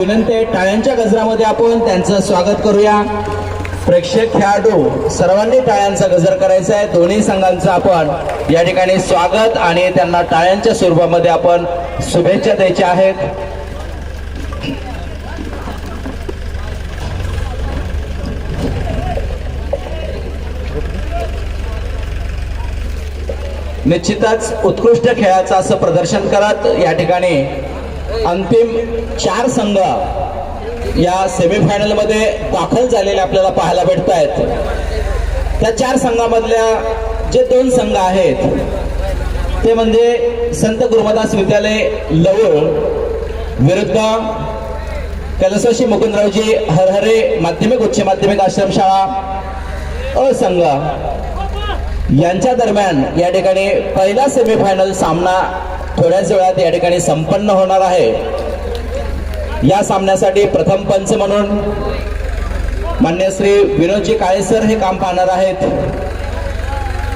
विनंती आहे टाळ्यांच्या गजरामध्ये आपण त्यांचं स्वागत करूया. प्रेक्षक खेळाडू सर्वांनी टाळ्यांचा गजर करायचा आहे. दोन्ही संघांचं आपण या ठिकाणी स्वागत आणि त्यांना टाळ्यांच्या स्वरूपामध्ये आपण शुभेच्छा द्यायच्या आहेत. निश्चितच उत्कृष्ट खेळाचं असं प्रदर्शन करत या ठिकाणी अंतिम चार संघ या सेमीफायनलमध्ये दाखल झालेले आपल्याला पाहायला भेटत आहेत त्या चार संघामधल्या जे दोन संघ आहेत ते म्हणजे संत गुरुमदास विद्यालय लवळ विरुद्ध कैलासवासी मुकुंदरावजी हरहरे माध्यमिक उच्च माध्यमिक आश्रमशाळा असंघ. यांच्या दरम्यान या ठिकाणी पहिला सेमीफायनल सामना थोड्याच वेळात या ठिकाणी संपन्न होणार आहे. या सामन्यासाठी प्रथम पंच म्हणून मान्य श्री विनोदजी काळेसर हे काम पाहणार आहेत.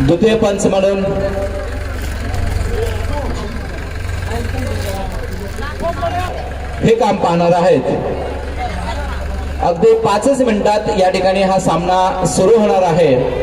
द्वितीय पंच म्हणून हे काम पाहणार आहेत. अगदी पाचच मिनिटात या ठिकाणी हा सामना सुरू होणार आहे.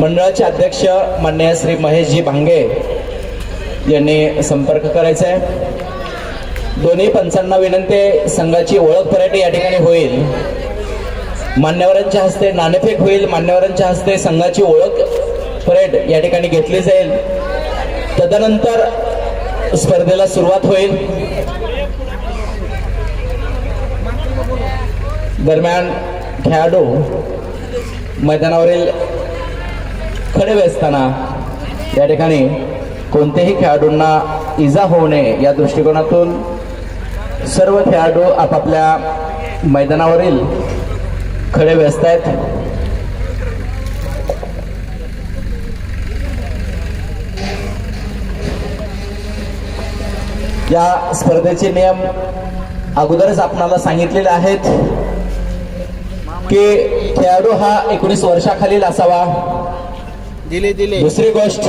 मंडळाचे अध्यक्ष मान्य श्री महेशजी भांगे यांनी संपर्क करायचा आहे दोन्ही पंचांना विनंती संघाची ओळख परेड या ठिकाणी होईल. मान्यवरांच्या हस्ते नाणेफेक होईल मान्यवरांच्या हस्ते संघाची ओळख परेड या ठिकाणी घेतली जाईल. तदनंतर स्पर्धेला सुरुवात होईल. दरम्यान खेळाडू मैदानावरील खडे वेचताना या ठिकाणी कोणत्याही खेळाडूंना इजा होऊ नये या दृष्टिकोनातून सर्व खेळाडू आपापल्या मैदानावरील खडे व्यस्त आहेत या स्पर्धेचे नियम अगोदरच आपणाला सांगितलेले आहेत की खेळाडू हा एकोणीस वर्षाखालील असावा. दिले दिले. दुसरी गोष्ट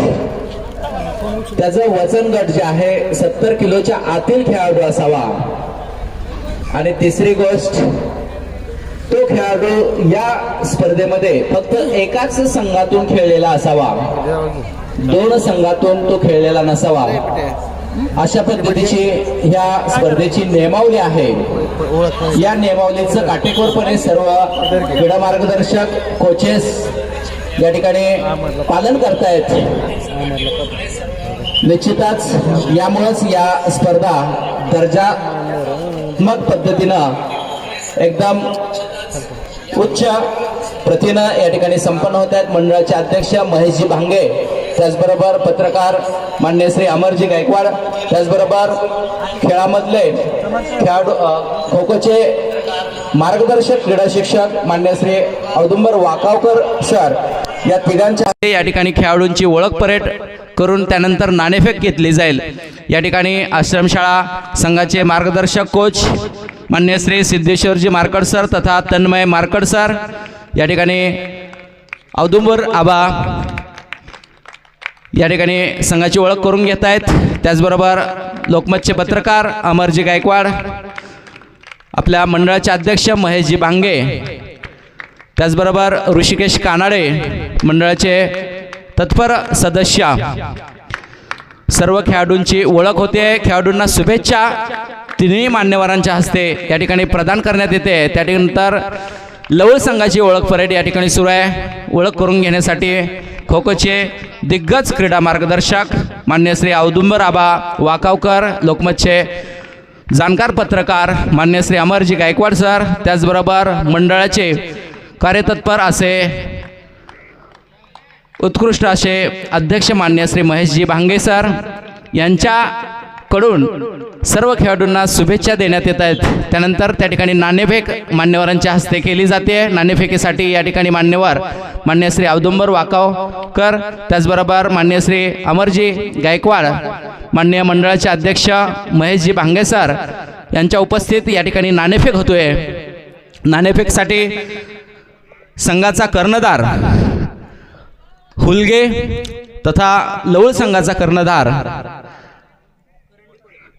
त्याचं वजन गट जे आहे सत्तर किलोच्या आतील खेळाडू असावा. आणि तिसरी गोष्ट तो खेळाडू या स्पर्धेमध्ये फक्त एकाच संघातून खेळलेला असावा. दोन संघातून तो खेळलेला नसावा. अशा पद्धतीची ह्या स्पर्धेची नियमावली आहे. या नियमावलीचं काटेकोरपणे सर्व क्रीडा मार्गदर्शक कोचेस या ठिकाणी पालन करतायत. निश्चितच यामुळेच या स्पर्धा दर्जात्मक पद्धतीनं एकदम उच्च प्रतीनं या ठिकाणी संपन्न होत आहेत. मंडळाचे अध्यक्ष महेशजी भांगे त्याचबरोबर पत्रकार मान्य श्री अमरजी गायकवाड त्याचबरोबर खेळामधले खेळाडू खो खोचे मार्गदर्शक क्रीडा शिक्षक मान्य श्री औदुंबर वाकावकर सर या तिघांच्या या ठिकाणी खेळाडूंची ओळख परेड करून त्यानंतर नाणेफेक घेतली जाईल. या ठिकाणी आश्रमशाळा संघाचे मार्गदर्शक कोच मान्य श्री सिद्धेश्वरजी मार्कड सर तथा तन्मय मार्कड सर. या ठिकाणी औदुंबर आबा या ठिकाणी संघाची ओळख करून घेत आहेत त्याचबरोबर लोकमतचे पत्रकार अमरजी गायकवाड आपल्या मंडळाचे अध्यक्ष महेशजी बांगे त्याचबरोबर ऋषिकेश कानाडे मंडळाचे तत्पर सदस्य. सर्व खेळाडूंची ओळख होते. खेळाडूंना शुभेच्छा. तिन्ही मान्यवरांच्या हस्ते या ठिकाणी प्रदान करण्यात येते. त्या नंतर लवळ संघाची ओळख परेड या ठिकाणी सुरू आहे. ओळख करून घेण्यासाठी खो खोचे दिग्गज क्रीडा मार्गदर्शक मान्य श्री औदुंबर आबा वाकावकर लोकमतचे जाणकार पत्रकार मान्य श्री अमरजी गायकवाड सर त्याचबरोबर मंडळाचे कार्यतत्पर असे उत्कृष्ट असे अध्यक्ष मान्य श्री महेशजी भांगे सर यांच्या कडून सर्व खेळाडूंना शुभेच्छा देण्यात येत आहेत. त्यानंतर त्या ठिकाणी नाणेफेक मान्यवरांच्या हस्ते केली जाते. नाणेफेकीसाठी या ठिकाणी मान्यवर मान्य श्री औदुंबर वाकावकर त्याचबरोबर मान्य श्री अमरजी गायकवाड मान्य मंडळाचे अध्यक्ष महेशजी भांगेसर यांच्या उपस्थित या ठिकाणी नाणेफेक होतोय. नाणेफेकसाठी संघाचा कर्णधार हुलगे तथा लवळ संघाचा कर्णधार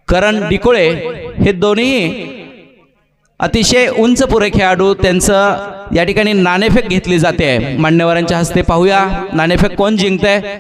करण डिकोळे हे दोन्ही अतिशय उंच पुरे खेळाडू त्यांचं या ठिकाणी नाणेफेक घेतली जाते. मान्यवरांच्या हस्ते पाहूया. नाणेफेक कोण जिंकतंय?